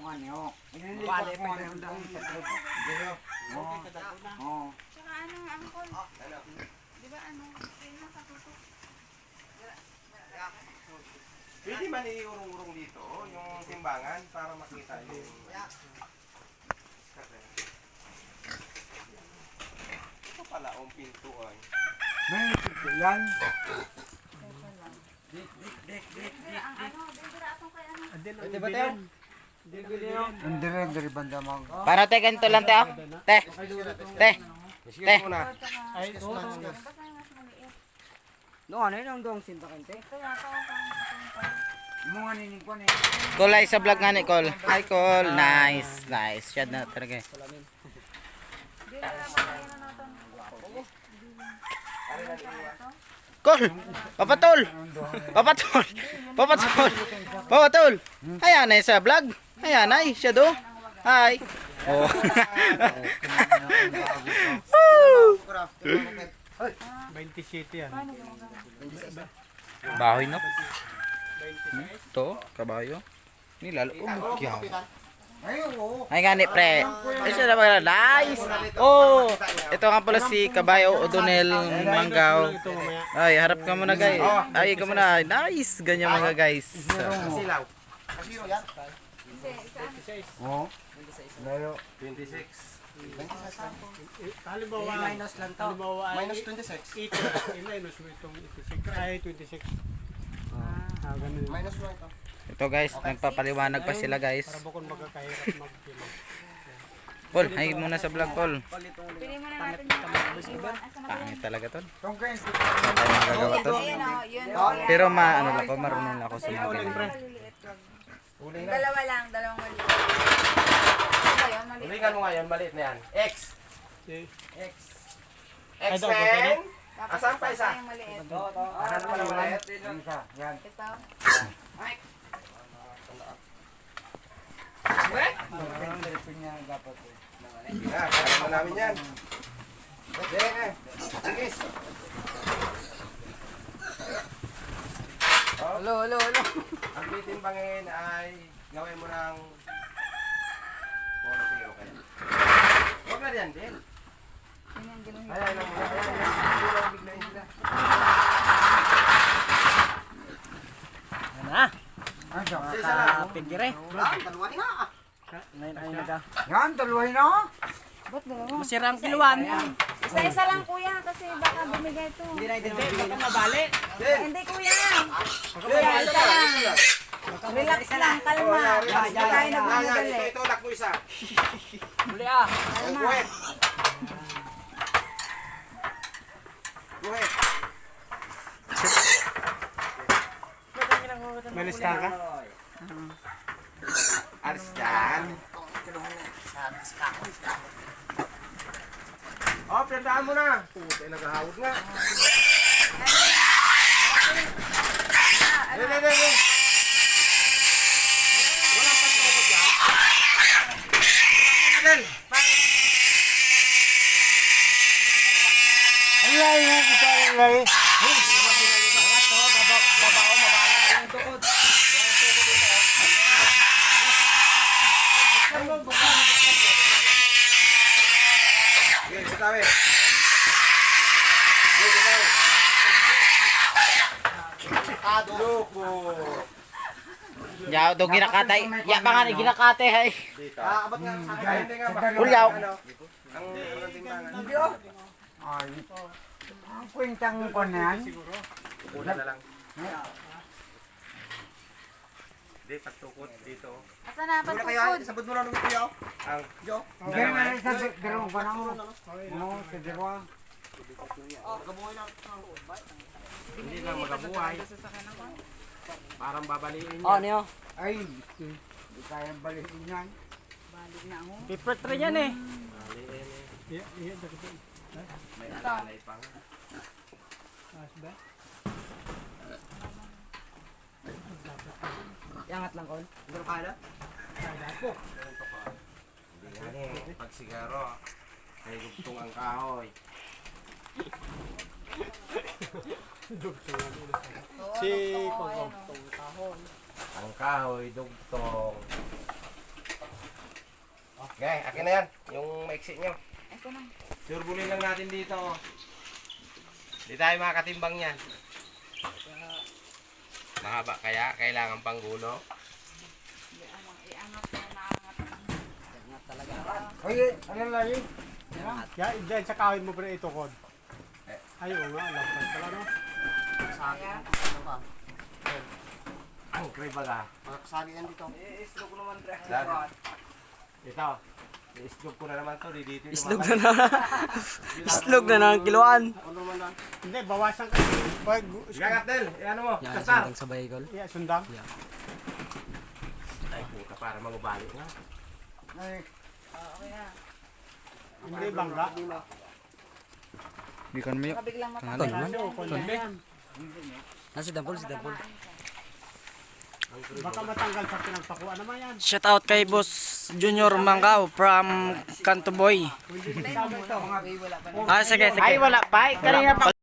nga niyo. Bale, Inilipat mo pwede ano daw. yung tatlo. Diyo. Oo. Oo. Tsaka ano, angkol. Di ba ano, yun lang katutok. Pwede man iurong-urong dito, oh, yung timbangan, para makita yung... Ito pala, ang pinto ay. May ito yan. Dira ang ano, dira atong kay ano. Pwede ba tayo? Ang dire, dire banda mag. Para te, ganito lang te, oh. Te. Te. Ay, yung maliit. No, ano yun ang doong sinta kante? Yung ni. Kulay sa vlog nga ni Col. Hi Col. Nice. Nice. Shot na talaga. eh. Na. Col. Papatol. Papatol. Papatol. Papatol. Ayan ay sa vlog. Ayan, ay, shadow. Hi. Oh. 27 yan. Bahoy no? Hmm? To, kabayo. Oh, ni lalo oh, kya. Ay gani pre. Ay sila mga nice. Oh, ito nga pala si Kabayo O'Donnell Mangaw. Ay, harap ka muna guys. Ay, ka muna. Nice ganyan mga guys. Silaw. Kasi yan. 26. Oo. 26. Layo. 26. Halimbawa, minus lang to. Halimbawa, minus 26. Ito, minus mo itong 26. Ay, 26. Ah. ah, ganun. Minus 1 ito. Ito guys, nagpapaliwanag pa sila guys. Para bukod magkakahirap magkilo. Paul, hay muna sa vlog, Paul. Pili muna natin yung Pangit ano, talaga 'ton. Tong guys, tayo magagawa 'ton. Pero ma ano lang ako, marunong ako sa mga ganito. Maliliit lang. Uli na. Dalawa lang, dalawang maliit. Ano ba yun? Maliit. Mo ngayon, maliit na yan. X. X. Ay, X daw, okay na? men. Tapos Asan pa isa? yung maliit. Asan pa lang maliit? Yung isa. Yan. Ito. Ang diretso niya dapat eh. Yeah, kaya namin yan. Sige. Sige. Hello, hello, hello. Ang titimbangin ay gawin mo ng 4-0 kayo. Huwag na yan din. Yung ginuhit. Ayan lang muna. Ayan lang. Hindi lang biglayin sila. Ano? Ay, siya. Isa lang. Pindire. Ngayon ay naga. Yan, dalawahin na. Ba't dalawa? Masira ang kiluan. Isa-isa lang kuya kasi baka bumigay ito. Hindi na ito. Baka mabali. Hindi kuya. Kuya, isa lang. Relax lang, kalma. Hindi tayo nagmamadali. Ito, lak mo isa. Muli ah. Kalma. Buhet. Buhet. May listahan ka? Alis dyan. Oh, pinadaan mo na. Puta, naghahawag nga. Dali, dali, dali. Walang patoko dyan. Dali. Ay, ay, ay, ay, ay, ay. Sige, bitawi. Sige, bitawi. Loko. Yaw do ginakatay. Ya pa nga ni ginakate hay. Ah, abot nga sa akin. Nga ba? Ulyaw. Ang oh. Ay. Ang kwentang ko na yan. Una na lang. Hindi, pagtukot dito. Asa na, pagtukod. Sabot mo lang ng kuya. Ang Hindi na sa dalawang pa na ako. Oo, sa dalawa. hindi lang magabuhay. Parang babaliin Oh, niya. niyo. Ay, hindi kayang balikin yan. Paper tray yan eh. Baliin eh. Iya, iya, dito. May alalay pa nga. Ba? Yangat lang, Kon. Hindi nga eh. Pag sigaro, may gugtong ang kahoy. Si ayan, oh. Ang kahoy, dugtong. Okay, akin na yan. Yung maiksi nyo. Ito na. Turbulin lang natin dito. oh. Di tayo makakatimbang yan. Mahaba kaya, kailangan pang gulo. Iangat, iangat na naangat. Ay, ano lagi? Kaya dahil sa kawin mo pre ito kod. Ay, oo nga, lampas pala no. Kaya, Ang kriba ka. Sagi yan dito. Dad. Ito. I-islog ko na naman to. Di dito Islog na na. Islog na ng kiluan. Hindi, bawasan ka. Pag, Gagat din. Ano mo? Kasar. sabay gol. yeah, sundang. Ay, puta. Para mangubali nga. Ay, okay na. Hindi bangga. Bikan mo Baka biglang Ano matanggal. Kasi ukol na yan. Nasi dampol, si dampol. Baka matanggal sa pinagpakuan naman yan. Shout out kay Boss Junior Mangao from Kanto Boy. Pa. Ah, sige, sige. Ay, wala pa. Kanina pa.